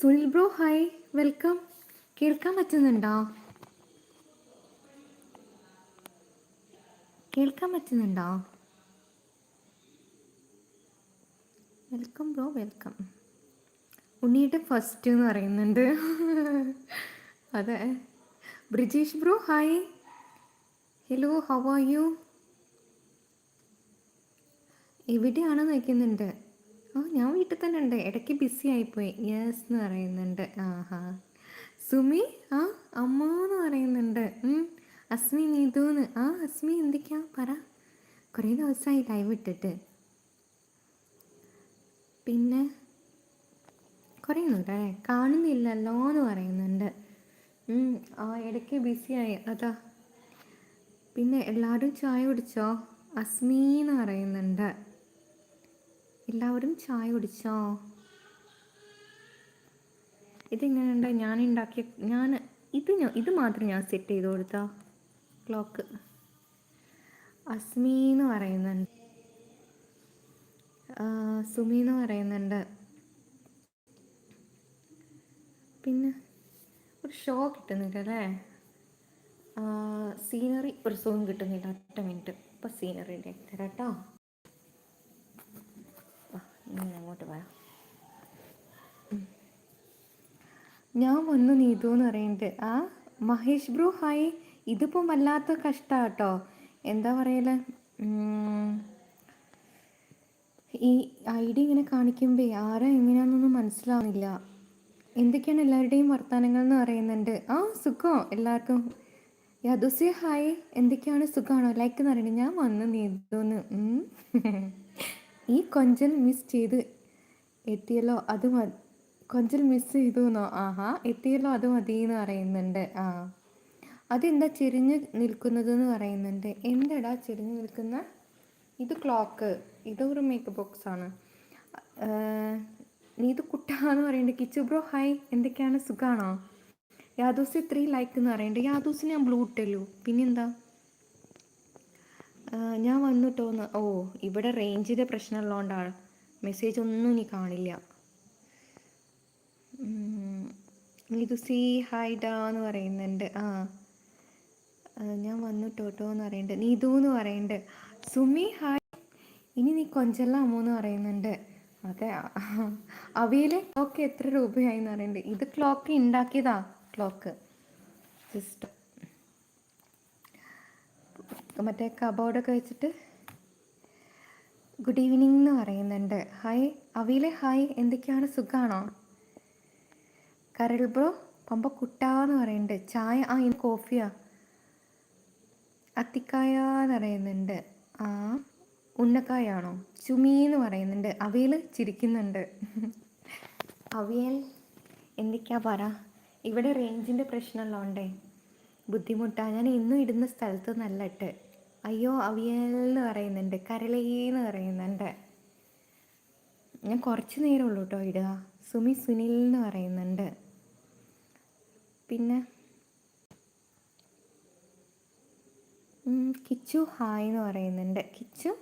Sunil bro hi welcome കേൾക്കാൻ പറ്റുന്നുണ്ടോ? കേൾക്കാൻ പറ്റുന്നുണ്ടോ? വെൽക്കം ബ്രോ വെൽക്കം ഉണ്ണിയുടെ ഫസ്റ്റ് എന്ന് പറയുന്നുണ്ട്. അതെ. Brijesh bro hi hello how are you എവിടെയാണ് നോക്കുന്നുണ്ട് ആ ഞാൻ വീട്ടിൽ തന്നെ ഉണ്ട്. ഇടയ്ക്ക് ബിസി ആയിപ്പോയി. യെസ് എന്ന് പറയുന്നുണ്ട്. ആഹാ. സുമി? ആ അമ്മ എന്ന് പറയുന്നുണ്ട്. അസ്മി നീതുന്ന് ആ അസ്മി എന്തൊക്കെയാ? പറ. കുറേ ദിവസമായി ലൈവ് ഇട്ടിട്ട്. പിന്നെ? കുറയുന്നുണ്ട് അല്ലേ കാണുന്നില്ലല്ലോ എന്ന് പറയുന്നുണ്ട്. ആ ഇടയ്ക്ക് ബിസിയായി അതാ. പിന്നെ എല്ലാവരും ചായ കുടിച്ചോ? അസ്മി എന്ന് പറയുന്നുണ്ട്. എല്ലാവരും ചായ കുടിച്ചോ? ഇതെങ്ങനെയുണ്ട്? ഞാൻ ഉണ്ടാക്കിയ ഞാൻ ഇത് ഞാൻ ഇത് മാത്രം ഞാൻ സെറ്റ് ചെയ്ത് കൊടുത്ത? ക്ലോക്ക് അസ്മി എന്ന് പറയുന്നുണ്ട്. സുമി എന്ന് പറയുന്നുണ്ട്. പിന്നെ ഒരു ഷോ കിട്ടുന്നില്ല അല്ലേ സീനറി ഒരു സുഖം കിട്ടുന്നില്ല. ഒറ്റ മിനിറ്റ് ഇപ്പം സീനറി തരാം കേട്ടോ ഇനി അങ്ങോട്ട് പറ ഞാൻ വന്നു നീതു എന്ന് പറയുന്നുണ്ട്. ആ മഹേഷ് ബ്രോ ഹായ്. ഇതിപ്പം വല്ലാത്ത കഷ്ടമാണ് കേട്ടോ എന്താ പറയൽ? ഈ ഐ ഡി ഇങ്ങനെ കാണിക്കുമ്പേ ആരാ എങ്ങനെയാണെന്നൊന്നും മനസ്സിലാവുന്നില്ല. എന്തൊക്കെയാണ് എല്ലാവരുടെയും വർത്തമാനങ്ങൾ എന്ന് പറയുന്നുണ്ട്. ആ സുഖം. എല്ലാവർക്കും. യദുസെ ഹായ്. എന്തൊക്കെയാണ് സുഖമാണോ? ലൈക്ക് എന്ന് പറയുന്നത് ഞാൻ വന്ന് നീന്തോന്ന്. ഈ കൊഞ്ചൽ മിസ് ചെയ്ത് എത്തിയല്ലോ അത് മതി കൊഞ്ചൽ മിസ് ചെയ്തു എന്നോ ആഹാ എത്തിയല്ലോ അത് മതി എന്ന് പറയുന്നുണ്ട്. ആ. അതെന്താ ചെരിഞ്ഞ് നിൽക്കുന്നത് എന്ന് പറയുന്നുണ്ട്. എന്തടാ ചെരിഞ്ഞ് നിൽക്കുന്ന? ഇത് ക്ലോക്ക് ഇതൊരു മേക്കപ്പ് ബോക്സ് ആണ്. നീ ഇത് കുട്ടാന്ന് പറയുന്നുണ്ട്. കിച്ചു ബ്രോ ഹായ് എന്തൊക്കെയാണ്? സുഖമാണോ യാദൂസ് ത്രീ ലൈക്ക് എന്ന് പറയുന്നുണ്ട്. യാദൂസിന് ഞാൻ ബ്ലൂ ഇട്ടല്ലോ. പിന്നെന്താ? ഞാൻ വന്നിട്ടോന്ന് ഓ ഇവിടെ റേഞ്ചിന്റെ പ്രശ്നമുള്ളതുകൊണ്ടാണ് മെസ്സേജ് ഒന്നും ഇനി കാണില്ല. ഇത് സി ഹായ് ഡാ എന്ന് പറയുന്നുണ്ട്. ആ ഞാൻ ഞാൻ വന്നിട്ടോട്ടോ എന്ന് പറയുന്നുണ്ട്. നീതു എന്ന് പറയുന്നുണ്ട്. സുമി ഹായ് ഇനി നീ കൊഞ്ചല്ലാമോ എന്ന് പറയുന്നുണ്ട്. അതെ അവയിലെ ക്ലോക്ക് എത്ര രൂപയായി എന്ന് പറയുന്നുണ്ട്. ഇത് ക്ലോക്ക് ഉണ്ടാക്കിയതാ ക്ലോക്ക് ജസ്റ്റ് മറ്റേ കബോർഡൊക്കെ വെച്ചിട്ട് ഗുഡ് ഈവനിങ് എന്ന് പറയുന്നുണ്ട്. ഹായ് അവിയിലെ ഹായ് എന്തൊക്കെയാണ്? സുഖമാണോ കരൾ ബ്രോ പമ്പ കുട്ടാന്ന് പറയുന്നുണ്ട്. ചായ ആ ഇനി കോഫിയാ അത്തിക്കായ എന്ന് പറയുന്നുണ്ട്. ആ ഉന്നക്കായാണോ? ചുമി എന്ന് പറയുന്നുണ്ട്. അവിയൽ ചിരിക്കുന്നുണ്ട്. അവിയൽ എന്തൊക്കെയാ പറ? ഇവിടെ റേഞ്ചിന്റെ പ്രശ്നമുള്ളതുകൊണ്ടേ ബുദ്ധിമുട്ടാണ് ഞാൻ ഇന്നും ഇടുന്ന സ്ഥലത്ത് നല്ല ഇട്ട്. അയ്യോ അവിയൽ എന്ന് പറയുന്നുണ്ട് കരളേന്ന് പറയുന്നുണ്ട്. ഞാൻ കുറച്ച് നേരം ഉള്ളൂ കേട്ടോ ഇടുക. സുമി സുനിൽ എന്ന് പറയുന്നുണ്ട്. പിന്നെ? കിച്ചു ഹായ് എന്ന് പറയുന്നുണ്ട്. കിച്ചു?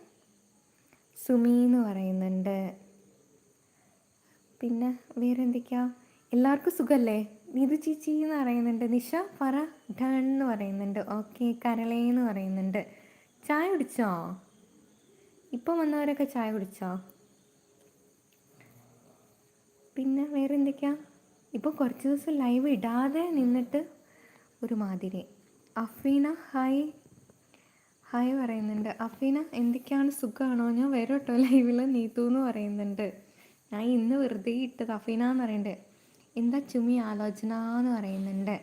സുമി എന്ന് പറയുന്നുണ്ട്. പിന്നെ വേറെ എന്തൊക്കെയാ എല്ലാവർക്കും സുഖമല്ലേ നീതു ചേച്ചി എന്ന് പറയുന്നുണ്ട്. നിഷ പറ ഡൺ എന്ന് പറയുന്നുണ്ട്. ഓക്കെ കരളേ എന്ന് പറയുന്നുണ്ട്. ചായ കുടിച്ചോ? ഇപ്പം വന്നവരൊക്കെ ചായ കുടിച്ചോ? പിന്നെ വേറെ എന്തൊക്കെയാ ഇപ്പോൾ കുറച്ച് ദിവസം ലൈവ് ഇടാതെ നിന്നിട്ട് ഒരു മാതിരി. അഫീന ഹായ് ഹായ് പറയുന്നുണ്ട്. അഫീന എന്തൊക്കെയാണ് സുഖമാണോ ഞാൻ വരും കേട്ടോ ലൈവിൽ നീത്തു എന്ന് പറയുന്നുണ്ട്. ഞാൻ ഇന്ന് വെറുതെ ഇട്ടത് അഫീന എന്ന് പറയുന്നുണ്ട്. എന്താ ചുമി ആലോചന എന്ന് പറയുന്നുണ്ട്.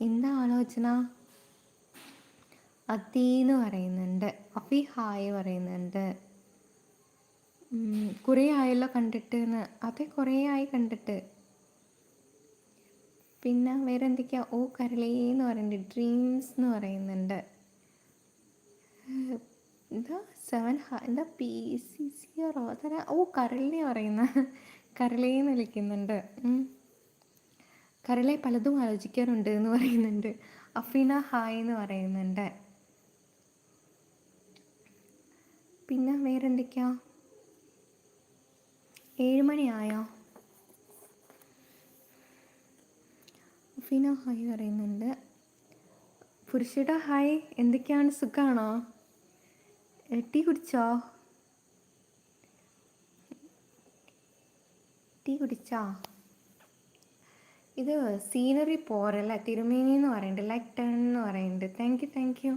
എന്താ ആലോചന? അതി എന്ന് പറയുന്നുണ്ട് അഫി ഹായ് പറയുന്നുണ്ട് കുറേ ആയല്ലോ കണ്ടിട്ട് എന്ന് അതെ കുറേ ആയി കണ്ടിട്ട്. പിന്നെ വേറെ എന്തൊക്കെയാ ഓ കരളേ എന്ന് പറയുന്നുണ്ട് ഡ്രീംസ് എന്ന് പറയുന്നുണ്ട് എന്താ സെവൻ എന്താ പി സി സി ആറോ അതല്ല ഓ കരളിനെ പറയുന്ന കരളേന്ന് വിളിക്കുന്നുണ്ട്. കരളെ പലതും ആലോചിക്കാറുണ്ട് എന്ന് പറയുന്നുണ്ട്. അഫീന ഹായ് എന്ന് പറയുന്നുണ്ട്. പിന്നെ വേറെന്തൊക്കെയാ? ഏഴുമണിയായോ ഫിന ഹായ് പറയുന്നുണ്ട്. പുരുഷയുടെ ഹായ് എന്തൊക്കെയാണ്? സുഖമാണോ ടീ കുടിച്ചോ? ടീ കുടിച്ചോ? ഇത് സീനറി പോരല്ല? തിരുമേനി എന്ന് പറയുന്നുണ്ട് ലൈക്ക് ടേൺ എന്ന് പറയുന്നുണ്ട് താങ്ക് യു താങ്ക് യു.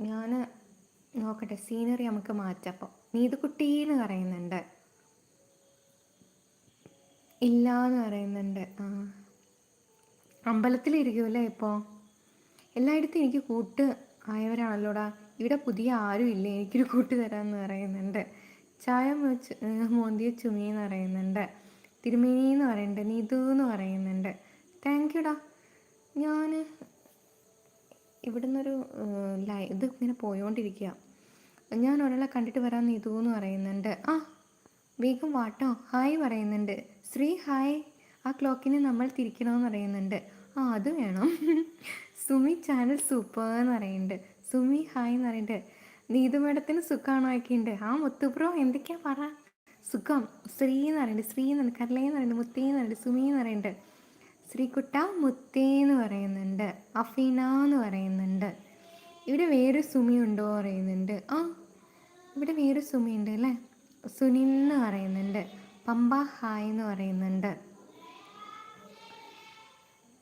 ഞാൻ നോക്കട്ടെ സീനറി നമുക്ക് മാറ്റാം. അപ്പോൾ നീതുകുട്ടി എന്ന് പറയുന്നുണ്ട്. ഇല്ല എന്ന് പറയുന്നുണ്ട്. ആ. അമ്പലത്തിലിരിക്കുമല്ലേ ഇപ്പോൾ എല്ലായിടത്തും എനിക്ക് കൂട്ട് ആയവരാണല്ലോടാ. ഇവിടെ പുതിയ ആരും ഇല്ല? എനിക്കൊരു കൂട്ട് തരാമെന്ന് പറയുന്നുണ്ട്. ചായ മോന്തിയ ചുമി എന്ന് പറയുന്നുണ്ട്. തിരുമേനി എന്ന് പറയുന്നുണ്ട്. നീതു എന്ന് പറയുന്നുണ്ട് താങ്ക് യുടാ ഞാൻ ഇവിടുന്നൊരു ലൈ ഇത് ഇങ്ങനെ പോയോണ്ടിരിക്കുക ഞാൻ ഒരാളെ കണ്ടിട്ട് വരാൻ നീതു എന്ന് പറയുന്നുണ്ട് ആ വേഗം വാട്ടോ ഹായ് പറയുന്നുണ്ട് ശ്രീ ഹായ് ആ ക്ലോക്കിനെ നമ്മൾ തിരിക്കണമെന്ന് പറയുന്നുണ്ട് ആ അത് വേണം സുമി ചാനൽ സൂപ്പർ എന്ന് പറയുന്നുണ്ട് സുമി ഹായ് എന്ന് പറയുന്നുണ്ട് നീതു മേഡത്തിന് സുഖമാണോ ഒക്കെയുണ്ട് ആ മുത്തുപ്രോ എന്തൊക്കെയാ പറ സുഖം ശ്രീ എന്ന് പറയുന്നുണ്ട് ശ്രീ എന്ന് പറയുന്നത് കരളേ എന്ന് പറയുന്നുണ്ട് മുത്തേ എന്ന് പറയുന്നുണ്ട് സുമി എന്ന് പറയുന്നുണ്ട് ശ്രീകുട്ട മുത്തേ എന്ന് പറയുന്നുണ്ട് അഫീന എന്ന് പറയുന്നുണ്ട് ഇവിടെ വേറെ സുമി ഉണ്ടോ പറയുന്നുണ്ട്. ആ ഇവിടെ വേറെ സുമി ഉണ്ട് അല്ലേ? സുനിൽ എന്ന് പറയുന്നുണ്ട്. പമ്പ ഹായ് എന്ന് പറയുന്നുണ്ട്.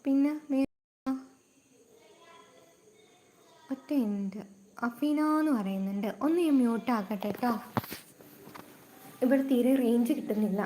പിന്നെ ഒറ്റ ഉണ്ട് അഫീന എന്ന് പറയുന്നുണ്ട്. ഒന്ന് മ്യൂട്ട് ആക്കട്ടെ കേട്ടോ ഇവിടെ തീരെ റേഞ്ച് കിട്ടുന്നില്ല.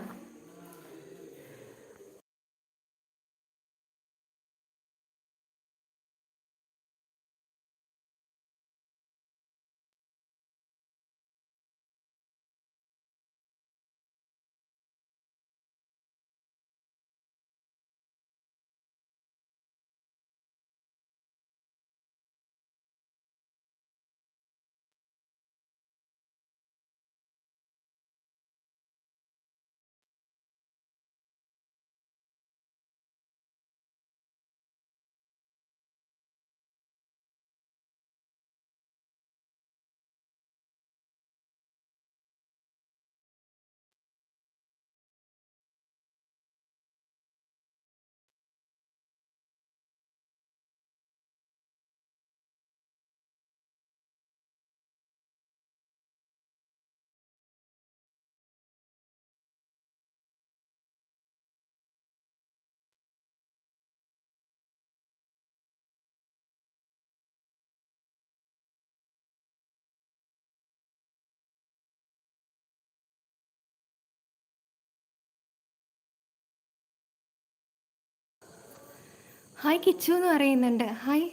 ഹായ് കിച്ചു എന്ന് പറയുന്നുണ്ട്. ഹായ്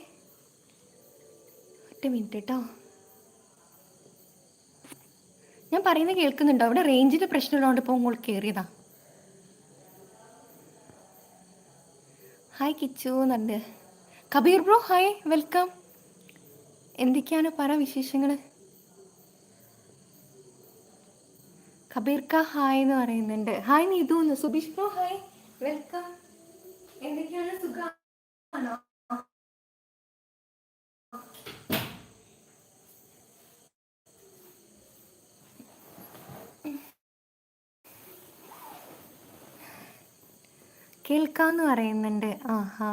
ഒറ്റ മിനിറ്റ് കേട്ടോ ഞാൻ പറയുന്നത് കേൾക്കുന്നുണ്ടോ? അവിടെ റേഞ്ചിന്റെ പ്രശ്നമുള്ളതുകൊണ്ട് ഇപ്പോൾ ഇങ്ങോട്ട് കയറിയതാ ഹായ് കിച്ചു എന്നുണ്ട് കബീർ ബ്രോ ഹായ് വെൽക്കം എന്തൊക്കെയാണ്? പറ വിശേഷങ്ങൾ കബീർക്ക ഹായ് എന്ന് പറയുന്നുണ്ട്. ഹായ് നീതു എന്ന് സുബീഷ് ബ്രോ ഹായ് വെൽക്കം എന്തൊക്കെയാണ്? സുഖമാണോ കേൾക്കാന്ന് പറയുന്നുണ്ട്. ആഹാ.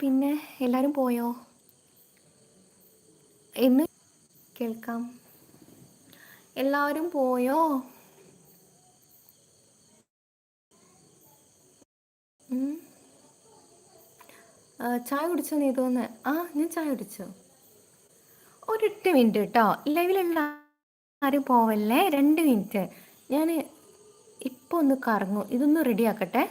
പിന്നെ എല്ലാവരും പോയോ? എന്ന് കേൾക്കാം. എല്ലാവരും പോയോ? ഉം. ചായ കുടിച്ചോ നീ തോന്നുന്നു ആ ഞാൻ ചായ കുടിച്ചു. ഒരെട്ട് മിനിറ്റ് കേട്ടോ ലൈവിലുള്ള ആരും പോവല്ലേ? രണ്ട് മിനിറ്റ്. ഞാൻ ഇപ്പോൾ ഒന്ന് കറങ്ങും. ഇതൊന്ന് റെഡി ആക്കട്ടെ.